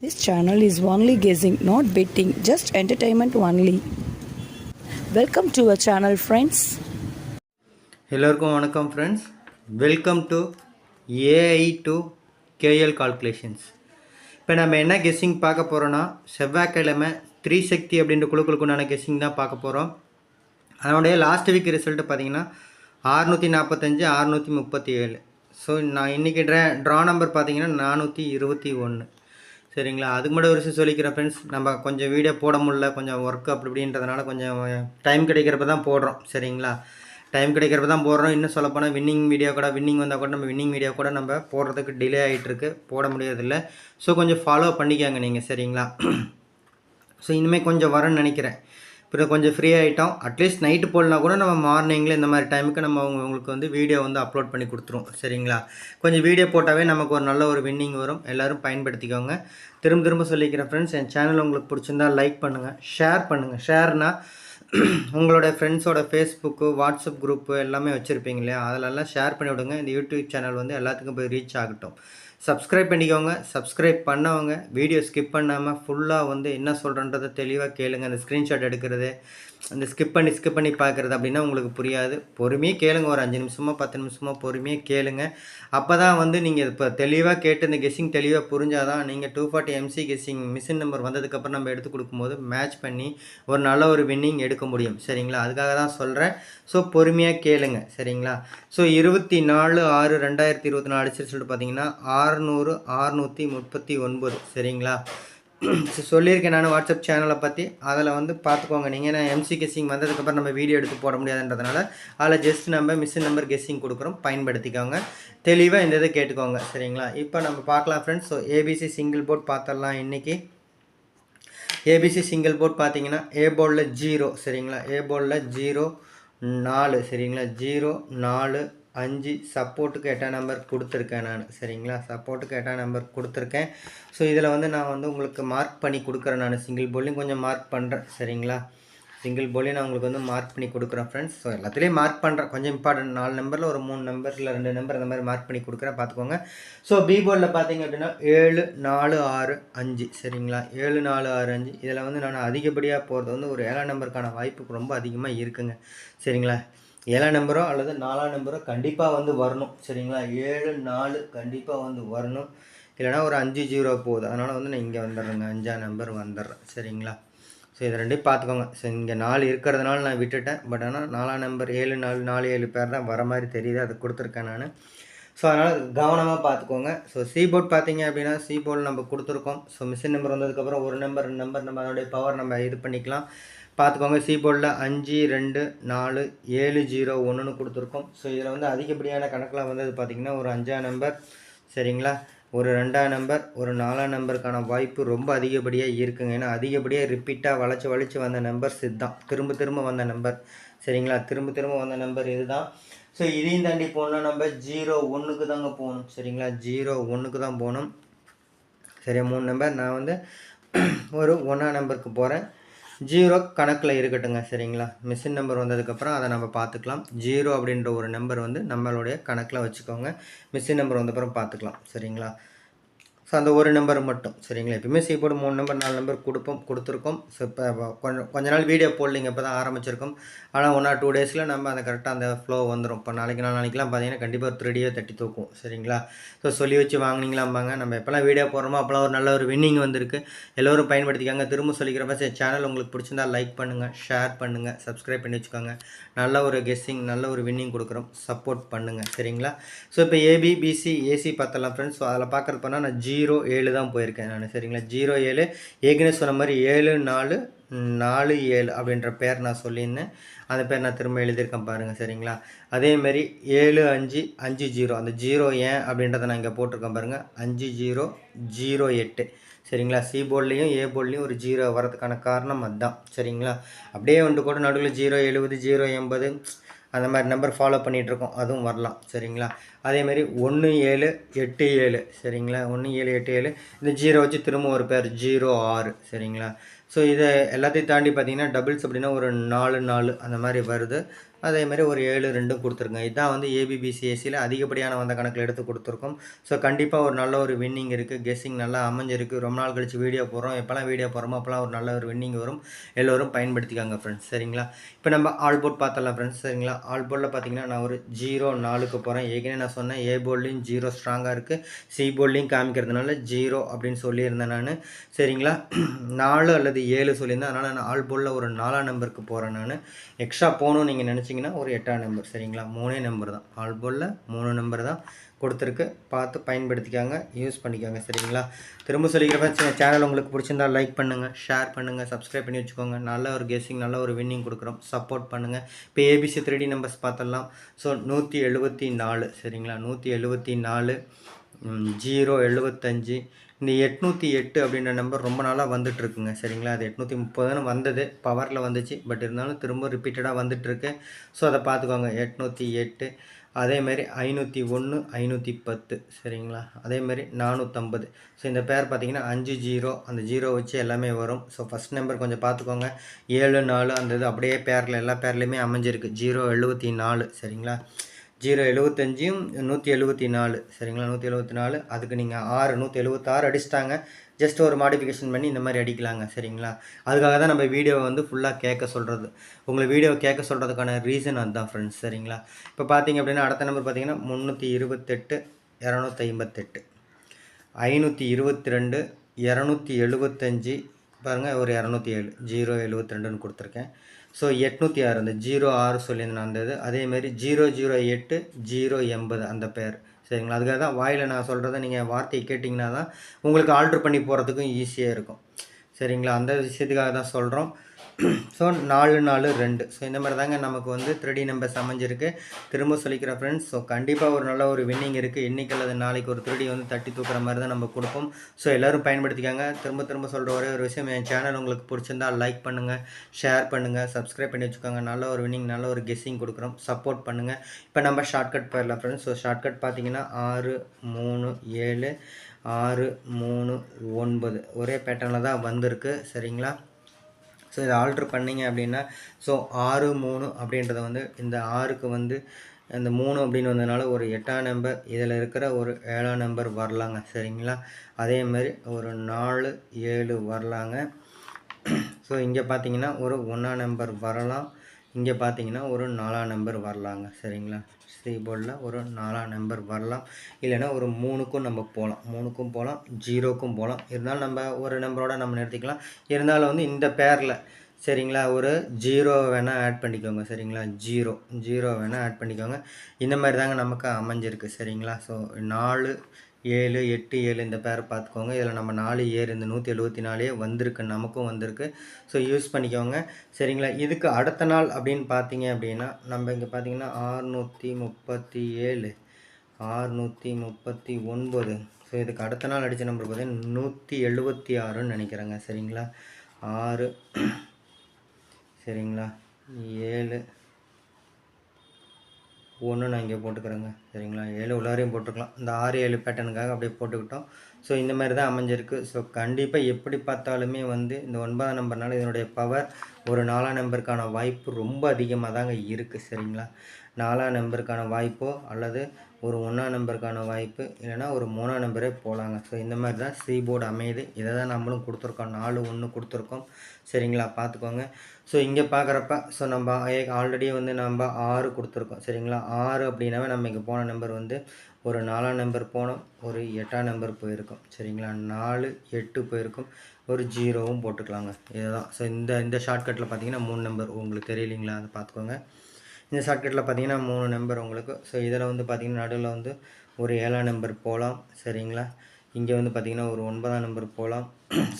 This channel is only guessing, not betting, just entertainment only. Welcome to our channel friends எல்லோருக்கும் வணக்கம் friends welcome to AI to KL calculations இப்போ நம்ம என்ன guessing பார்க்க போகிறோன்னா செவ்வாய்க்கிழமை த்ரீ சக்தி அப்படின்ற குழுக்களுக்குண்டான கெஸ்ஸிங் தான் பார்க்க போகிறோம் அதனுடைய லாஸ்ட் வீக் ரிசல்ட்டு பார்த்தீங்கன்னா ஆறுநூற்றி நாற்பத்தஞ்சு அறுநூற்றி முப்பத்தி ஏழு ஸோ நான் இன்றைக்கி ட்ரா ட்ரா நம்பர் பார்த்தீங்கன்னா நானூற்றி இருபத்தி ஒன்று சரிங்களா? அதுக்கு மட்டும் ஒரு விஷயம் சொல்லிக்கிறேன் ஃப்ரெண்ட்ஸ் நம்ம கொஞ்சம் வீடியோ போட முடியல கொஞ்சம் ஒர்க் அப்படி இப்படின்றதுனால கொஞ்சம் டைம் கிடைக்கிறப்ப தான் போடுறோம் சரிங்களா? டைம் கிடைக்கிறப்ப தான் போடுறோம். இன்னும் சொல்லப்போனால் வின்னிங் வீடியோ கூட வின்னிங் வந்தால் கூட நம்ம வின்னிங் வீடியோ கூட நம்ம போடுறதுக்கு டிலே ஆகிட்டுருக்கு போட முடியறதில்ல. ஸோ கொஞ்சம் ஃபாலோ பண்ணிக்கோங்க நீங்கள் சரிங்களா? ஸோ இனிமேல் கொஞ்சம் வரேன்னு நினைக்கிறேன். இப்போ கொஞ்சம் ஃப்ரீ ஆகிட்டோம் அட்லீஸ்ட் நைட்டு போடலாம் கூட நம்ம மார்னிங்கில் இந்த மாதிரி டைமுக்கு நம்ம உங்களுக்கு வந்து வீடியோ வந்து அப்லோட் பண்ணி கொடுத்துருவோம். சரிங்களா? கொஞ்சம் வீடியோ போட்டாவே நமக்கு ஒரு நல்ல ஒரு வின்னிங் வரும். எல்லோரும் பயன்படுத்திக்கோங்க. திரும்ப திரும்ப சொல்லிக்கிறேன் ஃப்ரெண்ட்ஸ் என் சேனல் உங்களுக்கு பிடிச்சிருந்தா லைக் பண்ணுங்கள் ஷேர் பண்ணுங்கள் ஷேர்னா உங்களோட ஃப்ரெண்ட்ஸோட ஃபேஸ்புக்கு வாட்ஸ்அப் குரூப்பு எல்லாமே வச்சுருப்பீங்க இல்லையா? அதிலெல்லாம் ஷேர் பண்ணி விடுங்க. இந்த யூடியூப் சேனல் வந்து எல்லாத்துக்கும் போய் ரீச் ஆகட்டும். சப்ஸ்கிரைப் பண்ணிக்கோங்க. சப்ஸ்கிரைப் பண்ணவங்க. வீடியோ ஸ்கிப் பண்ணாமல் ஃபுல்லாக வந்து என்ன சொல்கிறன்றதை தெளிவாக கேளுங்க. அந்த ஸ்க்ரீன்ஷாட் எடுக்கிறது. அந்த ஸ்கிப் பண்ணி ஸ்கிப் பண்ணி பார்க்குறது அப்படின்னா உங்களுக்கு புரியாது. பொறுமையாக கேளுங்க. ஒரு அஞ்சு நிமிஷமோ பத்து நிமிஷமோ பொறுமையாக கேளுங்க. அப்போ தான் வந்து நீங்கள் இப்போ தெளிவாக கேட்டு இந்த கெஸ்ஸிங் தெளிவாக புரிஞ்சால் தான் நீங்கள் two forty MC guessing machine number வந்ததுக்கப்புறம் நம்ம எடுத்து கொடுக்கும்போது மேட்ச் பண்ணி ஒரு நல்ல ஒரு வின்னிங் எடுக்க முடியும். சரிங்களா? அதுக்காக தான் சொல்கிறேன் ஸோ பொறுமையாக கேளுங்க. சரிங்களா? ஸோ இருபத்தி நாலு ஆறு ரெண்டாயிரத்தி இருபத்தி நாலு அடிச்சு சொல்லிட்டு பார்த்தீங்கன்னா ஆறுநூறு ஆறுநூற்றி முப்பத்தி ஒன்பது. சரிங்களா? சொல்லியிருக்கேன் நான் வாட்ஸ்அப் சேனலை பற்றி அதில் வந்து பார்த்துக்கோங்க நீங்கள் ஏன்னா எம்சி கெஸ்ஸிங் வந்ததுக்கப்புறம் நம்ம வீடியோ எடுத்து போட முடியாதுன்றதுனால அதில் ஜஸ்ட் நம்ம மிஷின் நம்பர் கெஸ்ஸிங் கொடுக்குறோம். பயன்படுத்திக்கோங்க. தெளிவாக இந்த இதை கேட்டுக்கோங்க. சரிங்களா? இப்போ நம்ம பார்க்கலாம் friends so ABC single board பார்த்துடலாம் இன்றைக்கி ஏபிசி சிங்கிள் போர்ட் பார்த்தீங்கன்னா ஏ போர்டில் ஜீரோ சரிங்களா? ஏ போர்டில் ஜீரோ நாலு. சரிங்களா? ஜீரோ நாலு அஞ்சு சப்போர்ட்டுக்கு எட்டாம் நம்பர் கொடுத்துருக்கேன் நான். சரிங்களா? சப்போர்ட்டுக்கு எட்டாம் நம்பர் கொடுத்துருக்கேன். ஸோ இதில் வந்து நான் வந்து உங்களுக்கு மார்க் பண்ணி கொடுக்குறேன் நான். சிங்கிள் போலிங் கொஞ்சம் மார்க் பண்ணுறேன் சரிங்களா? சிங்கிள் போலையும் நான் உங்களுக்கு வந்து மார்க் பண்ணி கொடுக்குறேன் ஃப்ரெண்ட்ஸ் ஸோ எல்லாத்துலேயும் மார்க் பண்ணுறேன் கொஞ்சம் இம்பார்ட்டன்ட் நாலு நம்பரில் ஒரு மூணு நம்பர் இல்லை ரெண்டு நம்பர் அந்த மாதிரி மார்க் பண்ணி கொடுக்குறேன். பார்த்துக்கோங்க. ஸோ பி போர்டில் பார்த்தீங்க அப்படின்னா ஏழு நாலு ஆறு அஞ்சு. சரிங்களா? ஏழு நாலு ஆறு அஞ்சு. இதில் வந்து நான் அதிகப்படியாக போகிறது வந்து ஒரு ஏழாம் நம்பருக்கான வாய்ப்பு ரொம்ப அதிகமாக இருக்குங்க. சரிங்களா? ஏழாம் நம்பரோ அல்லது நாலாம் நம்பரோ கண்டிப்பாக வந்து வரணும். சரிங்களா? ஏழு நாலு கண்டிப்பாக வந்து வரணும். இல்லைனா ஒரு அஞ்சு ஜீரோ போகுது அதனால் வந்து நான் இங்கே வந்துடுறேங்க. அஞ்சாம் நம்பர் வந்துடுறேன். சரிங்களா? ஸோ இதை ரெண்டையும் பார்த்துக்கோங்க. ஸோ இங்கே நாலு இருக்கிறதுனால நான் விட்டுட்டேன். பட் ஆனால் நாலாம் நம்பர் ஏழு நாலு நாலு ஏழு பேர் தான் வர மாதிரி தெரியுது. அதை கொடுத்துருக்கேன் நான். ஸோ அதனால் கவனமாக பார்த்துக்கோங்க. ஸோ சி போர்ட் பார்த்தீங்க அப்படின்னா சி போர்டு நம்ம கொடுத்துருக்கோம். ஸோ மிஷின் நம்பர் வந்ததுக்கப்புறம் ஒரு நம்பர் ரெண்டு நம்பர் நம்ம அதனுடைய பவர் நம்ம இது பண்ணிக்கலாம். பார்த்துக்கோங்க சி போர்டில் அஞ்சு ரெண்டு நாலு ஏழு ஜீரோ ஒன்றுன்னு கொடுத்துருக்கோம். ஸோ இதில் வந்து அதிகப்படியான கணக்கில் வந்தது பார்த்திங்கன்னா ஒரு அஞ்சாம் நம்பர் சரிங்களா? ஒரு ரெண்டாம் நம்பர் ஒரு நாலாம் நம்பருக்கான வாய்ப்பு ரொம்ப அதிகப்படியாக இருக்குங்க. ஏன்னா அதிகப்படியாக ரிப்பீட்டாக வளைச்சி வளைச்சி வந்த நம்பர்ஸ் இதுதான். திரும்ப திரும்ப வந்த நம்பர் சரிங்களா? திரும்ப திரும்ப வந்த நம்பர் இதுதான். ஸோ இதையும் தாண்டி போனால் நம்ம ஜீரோ ஒன்றுக்கு தாங்க போகணும் சரிங்களா? ஜீரோ ஒன்றுக்கு தான் போகணும். சரி மூணு நம்பர் நான் வந்து ஒரு ஒன்றாம் நம்பருக்கு போகிறேன் ஜீரோ கணக்கில் இருக்கட்டுங்க சரிங்களா? மிஷின் நம்பர் வந்ததுக்கப்புறம் அதை நம்ம பார்த்துக்கலாம். ஜீரோ அப்படின்ற ஒரு நம்பர் வந்து நம்மளுடைய கணக்கில் வச்சுக்கோங்க. மிஷின் நம்பர் வந்தப்புறம் பார்த்துக்கலாம் சரிங்களா? ஸோ அந்த ஒரு நம்பர் மட்டும் சரிங்களா? எப்பயுமே சி போர்டு மூணு நம்பர் நாலு நம்பர் கொடுப்போம் கொடுத்துருக்கோம். ஸோ இப்போ கொஞ்சம் கொஞ்ச நாள் வீடியோ போடலிங்க இப்போ தான் ஆரம்பிச்சிருக்கோம். ஆனால் ஒன் ஆர் டூ டேஸில் நம்ம அந்த கரெக்டாக அந்த ஃப்ளோ வந்துடும் இப்போ நாளைக்கு நாள் நாளைக்கெலாம் பார்த்தீங்கன்னா கண்டிப்பாக ஒரு த்ரீடியோ தட்டி தூக்கும் சரிங்களா? ஸோ சொல்லி வச்சு வாங்கினீங்களாம்பாங்க. நம்ம எப்போல்லாம் வீடியோ போடுறோமோ அப்போலாம் ஒரு நல்ல ஒரு வின்னிங் வந்திருக்கு. எல்லோரும் பயன்படுத்திக்காங்க. திரும்ப சொல்லிக்கிறப்ப சரி சேனல் உங்களுக்கு பிடிச்சிருந்தா லைக் பண்ணுங்கள் ஷேர் பண்ணுங்கள் சப்ஸ்கிரைப் பண்ணி வச்சுக்கோங்க. நல்ல ஒரு கெஸ்ஸிங் நல்ல ஒரு வின்னிங் கொடுக்குறோம். சப்போர்ட் பண்ணுங்கள் சரிங்களா? ஸோ இப்போ ஏபி பிசி ஏசி பார்த்தலாம் ஃப்ரெண்ட்ஸ் ஸோ அதில் பார்க்குறது நான் ஜி ஜீரோ ஏழு தான் போயிருக்கேன் நான் சரிங்களா? ஜீரோ ஏழு. ஏற்கனவே சொன்ன மாதிரி ஏழு நாலு நாலு ஏழு அப்படின்ற பேர் நான் சொல்லியிருந்தேன். அந்த பேர் நான் திரும்ப எழுதியிருக்கேன் பாருங்கள் சரிங்களா? அதேமாரி ஏழு அஞ்சு அஞ்சு ஜீரோ. அந்த ஜீரோ ஏன் அப்படின்றத நான் இங்கே போட்டிருக்கேன் பாருங்கள் அஞ்சு ஜீரோ ஜீரோ எட்டு. சரிங்களா? சி போர்ட்லேயும் ஏ போர்ட்லேயும் ஒரு ஜீரோ வரதுக்கான காரணம் அதுதான் சரிங்களா? அப்படியே வந்து கூட நடுவில் ஜீரோ எழுபது ஜீரோ எண்பது அந்த மாதிரி நம்பர் ஃபாலோ பண்ணிகிட்ருக்கோம் அதுவும் வரலாம் சரிங்களா? அதேமாரி ஒன்று ஏழு எட்டு ஏழு சரிங்களா? ஒன்று ஏழு எட்டு ஏழு. இந்த ஜீரோ வச்சு திரும்ப ஒரு பேர் ஜீரோ ஆறு சரிங்களா? ஸோ இதை எல்லாத்தையும் தாண்டி பார்த்தீங்கன்னா டபுள்ஸ் அப்படின்னா ஒரு நாலு நாலு அந்த மாதிரி வருது. அதே மாதிரி ஒரு ஏழு ரெண்டும் கொடுத்துருங்க. இதுதான் வந்து ஏபிபிசிஎஸ்சியில் அதிகப்படியான வந்த கணக்கில் எடுத்து கொடுத்துருக்கோம். ஸோ கண்டிப்பாக ஒரு நல்ல ஒரு வின்னிங் இருக்குது கெஸ்ஸிங் நல்லா அமைஞ்சிருக்கு. ரொம்ப நாள் கழிச்சு வீடியோ போடுறோம். எப்போல்லாம் வீடியோ போகிறோமோ அப்போல்லாம் ஒரு நல்ல ஒரு வின்னிங் வரும். எல்லோரும் பயன்படுத்திக்காங்க ஃப்ரெண்ட்ஸ் சரிங்களா? இப்போ நம்ம ஆல்போர்ட் பார்த்தலாம் ஃப்ரெண்ட்ஸ் சரிங்களா? ஆல்போர்ட்டில் பார்த்தீங்கன்னா நான் ஒரு ஜீரோ நாலுக்கு போகிறேன் ஏற்கனவே நான் சொன்னேன். ஏ போல்டிங் ஜீரோ ஸ்ட்ராங்காக இருக்குது சி போல்டிங் காமிக்கிறதுனால ஜீரோ அப்படின்னு சொல்லியிருந்தேன் நான். சரிங்களா? நாலு அல்லது ஏழு சொல்லியிருந்தேன். அதனால் நான் ஆல் போர்டில் ஒரு நாலாம் நம்பருக்கு போகிறேன் நான். எக்ஸ்ட்ரா போகணும்னு நீங்கள் நினச்சிங்கன்னா ஒரு எட்டாம் நம்பர் சரிங்களா? மூணே நம்பர் தான். ஆல் போலில் மூணு நம்பர் தான் கொடுத்துருக்கு. பார்த்து பயன்படுத்திக்காங்க. யூஸ் பண்ணிக்கோங்க. சரிங்களா? திரும்ப சொல்லிக்கிறப்ப சேனல் உங்களுக்கு பிடிச்சிருந்தா லைக் பண்ணுங்கள் ஷேர் பண்ணுங்கள் சப்ஸ்கிரைப் பண்ணி வச்சுக்கோங்க. நல்ல ஒரு கெஸ்ஸிங் நல்ல ஒரு வின்னிங் கொடுக்குறோம். சப்போர்ட் பண்ணுங்கள் இப்போ ஏபிசி த்ரீ நம்பர்ஸ் பார்த்துடலாம். ஸோ நூற்றி எழுபத்தி நாலு சரிங்களா? நூற்றி எழுபத்தி நாலு ஜீரோ எழுபத்தஞ்சு இந்த எட்நூற்றி எட்டு அப்படின்ற நம்பர் ரொம்ப நாளாக வந்துட்டுருக்குங்க சரிங்களா? அது எட்நூற்றி முப்பதுன்னு வந்தது. பவரில் வந்துச்சு. பட் இருந்தாலும் திரும்ப ரிப்பீட்டடாக வந்துட்டுருக்கு. ஸோ அதை பார்த்துக்கோங்க. எட்நூற்றி எட்டு அதேமாரி ஐநூற்றி ஒன்று ஐநூற்றி பத்து சரிங்களா? அதேமாரி நானூற்றம்பது ஸோ இந்த பேர் பார்த்திங்கன்னா அஞ்சு ஜீரோ அந்த ஜீரோ வச்சு எல்லாமே வரும். ஸோ ஃபஸ்ட் நம்பர் கொஞ்சம் பார்த்துக்கோங்க. ஏழு நாலு அந்த இது அப்படியே பேரில் எல்லா பேர்லேயுமே அமைஞ்சிருக்கு. ஜீரோ எழுபத்தி நாலு சரிங்களா? ஜீரோ எழுபத்தஞ்சியும் நூற்றி எழுபத்தி நாலு சரிங்களா? நூற்றி எழுபத்தி நாலு. அதுக்கு நீங்கள் ஆறு நூற்றி எழுபத்தாறு அடிச்சிட்டாங்க. ஜஸ்ட் ஒரு மாடிஃபிகேஷன் பண்ணி இந்த மாதிரி அடிக்கலாங்க சரிங்களா? அதுக்காக தான் நம்ம வீடியோவை வந்து ஃபுல்லாக கேட்க சொல்கிறது உங்களை வீடியோவை கேட்க சொல்கிறதுக்கான ரீசன் அதுதான் ஃப்ரெண்ட்ஸ் சரிங்களா? இப்போ பார்த்தீங்க அப்படின்னா அடுத்த நம்பர் பார்த்தீங்கன்னா முந்நூற்றி இருபத்தெட்டு இரநூத்தி ஐம்பத்தெட்டு ஐநூற்றி இருபத்தி ரெண்டு இரநூத்தி எழுபத்தஞ்சி பாருங்கள் ஒரு இரநூத்தி ஏழு ஜீரோ எழுபத்தி ரெண்டுன்னு கொடுத்துருக்கேன். ஸோ எட்நூற்றி ஆறு அந்த ஜீரோ ஆறு சொல்லியிருந்தேன் அந்த இது. அதேமாரி ஜீரோ ஜீரோ எட்டு ஜீரோ எண்பது அந்த பேர் சரிங்களா? அதுக்காக தான் வாயில் நான் சொல்கிறத நீங்கள் வார்த்தையை கேட்டிங்கன்னா தான் உங்களுக்கு ஆல்ட்ரு பண்ணி போகிறதுக்கும் ஈஸியாக இருக்கும். சரிங்களா? அந்த விஷயத்துக்காக தான் சொல்கிறோம் ஸோ நாலு நாலு ரெண்டு. ஸோ இந்த மாதிரி தாங்க நமக்கு வந்து த்ரீ நம்பர்ஸ் அமைஞ்சிருக்கு திரும்ப சொல்லிக்கிற ஃப்ரெண்ட்ஸ் ஸோ கண்டிப்பாக ஒரு நல்ல ஒரு வின்னிங் இருக்குது இன்றைக்கி அல்லது நாளைக்கு ஒரு த்ரீ வந்து தட்டி தூக்குற மாதிரி தான் நம்ம கொடுப்போம். ஸோ எல்லோரும் பயன்படுத்திக்காங்க. திரும்ப திரும்ப சொல்கிற ஒரே ஒரு விஷயம் என் சேனல் உங்களுக்கு பிடிச்சிருந்தா லைக் பண்ணுங்கள் ஷேர் பண்ணுங்கள் சப்ஸ்கிரைப் பண்ணி வச்சுக்கோங்க. நல்ல ஒரு வின்னிங் நல்ல ஒரு கெஸ்ஸிங் கொடுக்குறோம். சப்போர்ட் பண்ணுங்கள் இப்போ நம்ம ஷார்ட்கட் போயிடலாம் ஃப்ரெண்ட்ஸ் ஸோ ஷார்ட்கட் பார்த்தீங்கன்னா ஆறு மூணு ஏழு ஆறு மூணு ஒன்பது. ஒரே பேட்டர்னில் தான் வந்திருக்கு. சரிங்களா? ஸோ இதை ஆல்ட்ரு பண்ணிங்க அப்படின்னா ஸோ ஆறு மூணு அப்படின்றத வந்து இந்த ஆறுக்கு வந்து இந்த மூணு அப்படின்னு வந்ததுனால ஒரு எட்டாம் நம்பர் இதில் இருக்கிற ஒரு ஏழாம் நம்பர் வரலாங்க. சரிங்களா? அதே மாதிரி ஒரு நாலு ஏழு வரலாங்க. ஸோ இங்கே பார்த்தீங்கன்னா ஒரு ஒன்றாம் நம்பர் வரலாம். இங்கே பார்த்தீங்கன்னா ஒரு நாலாம் நம்பர் வரலாங்க. சரிங்களா? சி போர்டில் ஒரு நாலாம் நம்பர் வரலாம். இல்லைன்னா ஒரு மூணுக்கும் நம்ம போகலாம் மூணுக்கும் போகலாம் ஜீரோக்கும் போகலாம் இருந்தாலும் நம்ம ஒரு நம்பரோட நம்ம நிறுத்திக்கலாம். இருந்தாலும் வந்து இந்த பேரில் சரிங்களா ஒரு ஜீரோ வேணால் ஆட் பண்ணிக்கோங்க. சரிங்களா? ஜீரோ. ஜீரோ வேணால் ஆட் பண்ணிக்கோங்க. இந்த மாதிரி தாங்க நமக்கு அமைஞ்சிருக்கு. சரிங்களா? ஸோ நாலு ஏழு எட்டு ஏழு இந்த பேர் பார்த்துக்கோங்க. இதில் நம்ம நாலு ஏழு இந்த நூற்றி எழுபத்தி நாலே வந்திருக்கு நமக்கும் வந்திருக்கு. ஸோ யூஸ் பண்ணிக்கோங்க. சரிங்களா? இதுக்கு அடுத்த நாள் அப்படின்னு பார்த்தீங்க அப்படின்னா நம்ம இங்கே பார்த்தீங்கன்னா ஆறுநூற்றி முப்பத்தி ஏழு ஆறுநூற்றி முப்பத்தி ஒன்பது. ஸோ இதுக்கு அடுத்த நாள் அடித்த நம்பர் பார்த்தீங்கன்னா நூற்றி எழுபத்தி ஆறுன்னு நினைக்கிறேங்க. சரிங்களா? ஆறு சரிங்களா? ஏழு ஒன்று நான் இங்கே போட்டுக்கிறேங்க. சரிங்களா? ஏழு உள்ளாரையும் போட்டுக்கலாம் இந்த ஆறு ஏழு பேட்டர்னுக்காக அப்படியே போட்டுக்கிட்டோம். ஸோ இந்த மாதிரி தான் அமைஞ்சிருக்கு. ஸோ கண்டிப்பாக எப்படி பார்த்தாலுமே வந்து இந்த ஒன்பதாம் நம்பர்னால இதனுடைய பவர் ஒரு நாலாம் நம்பருக்கான வாய்ப்பு ரொம்ப அதிகமாக தாங்க இருக்குது சரிங்களா? நாலாம் நம்பருக்கான வாய்ப்போ அல்லது ஒரு ஒன்றாம் நம்பருக்கான வாய்ப்பு இல்லைன்னா ஒரு மூணாம் நம்பரே போகலாங்க ஸோ இந்த மாதிரி தான் சி போர்டு அமையுது. இதை தான் நம்மளும் கொடுத்துருக்கோம். நாலு ஒன்று கொடுத்துருக்கோம். சரிங்களா? பார்த்துக்கோங்க. ஸோ இங்கே பார்க்குறப்ப ஸோ நம்ம ஆல்ரெடி வந்து நம்ம ஆறு கொடுத்துருக்கோம். சரிங்களா? ஆறு அப்படின்னாவே நம்ம இங்கே போன நம்பர் வந்து ஒரு நாலாம் நம்பர் போனோம். ஒரு எட்டாம் நம்பர் போயிருக்கும். சரிங்களா? நாலு எட்டு போயிருக்கும். ஒரு ஜீரோவும் போட்டுக்கலாங்க. இதுதான். ஸோ இந்த இந்த ஷார்ட்கட்டில் பார்த்தீங்கன்னா மூணு நம்பர். உங்களுக்கு தெரியலைங்களா? அதை பார்த்துக்கோங்க. இந்த ஷார்ட்கட்டில் பார்த்தீங்கன்னா மூணு நம்பர் உங்களுக்கு. ஸோ இதில் வந்து பார்த்திங்கன்னா நடுவில் வந்து ஒரு ஏழாம் நம்பர் போகலாம் சரிங்களா? இங்கே வந்து பார்த்திங்கன்னா ஒரு ஒன்பதாம் நம்பர் போகலாம்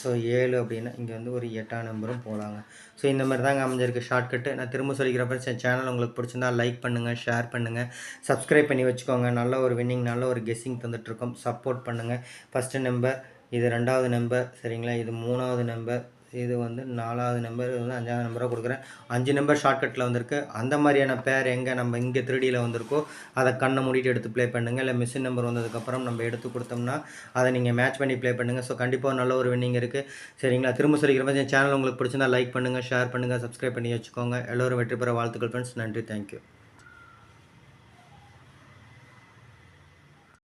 ஸோ ஏழு அப்படின்னா இங்கே வந்து ஒரு எட்டாம் நம்பரும் போகலாங்க ஸோ இந்த மாதிரி தாங்க அமைஞ்சிருக்கு ஷார்ட்கட்டு நான் திரும்ப சொல்லிக்கிறப்ப சேனல் உங்களுக்கு பிடிச்சிருந்தா லைக் பண்ணுங்கள் ஷேர் பண்ணுங்கள் சப்ஸ்கிரைப் பண்ணி வச்சுக்கோங்க. நல்ல ஒரு வின்னிங் நல்ல ஒரு கெஸ்ஸிங் தந்துட்டுருக்கோம். சப்போர்ட் பண்ணுங்கள் ஃபஸ்ட்டு நம்பர் இது ரெண்டாவது நம்பர் சரிங்களா? இது மூணாவது நம்பர் இது வந்து நாலாவது நம்பர் வந்து அஞ்சாவது நம்பராக கொடுக்குறேன். அஞ்சு நம்பர் ஷார்ட்கட்டில் வந்திருக்கு. அந்த மாதிரியான பேர் எங்கே நம்ம இங்கே த்ரீடியில் வந்திருக்கோ அதை கண்ணை மூடிட்டு எடுத்து ப்ளே பண்ணுங்கள் இல்லை மிஷின் நம்பர் வந்ததுக்கப்புறம் நம்ம எடுத்து கொடுத்தோம்னா அதை நீங்கள் மேட்ச் பண்ணி ப்ளே பண்ணுங்கள் ஸோ கண்டிப்பாக நல்ல ஒரு வின்னிங் இருக்குது சரிங்களா? திரும்ப சொல்லிக்கிற மாதிரி சேனல் உங்களுக்கு பிடிச்சிருந்தா லைக் பண்ணுங்கள் ஷேர் பண்ணுங்கள் சப்ஸ்கிரைப் பண்ணி வச்சுக்கோங்க. எல்லோரும் வெற்றி பெற வாழ்த்துக்கள் ஃப்ரெண்ட்ஸ் நன்றி. தேங்க்யூ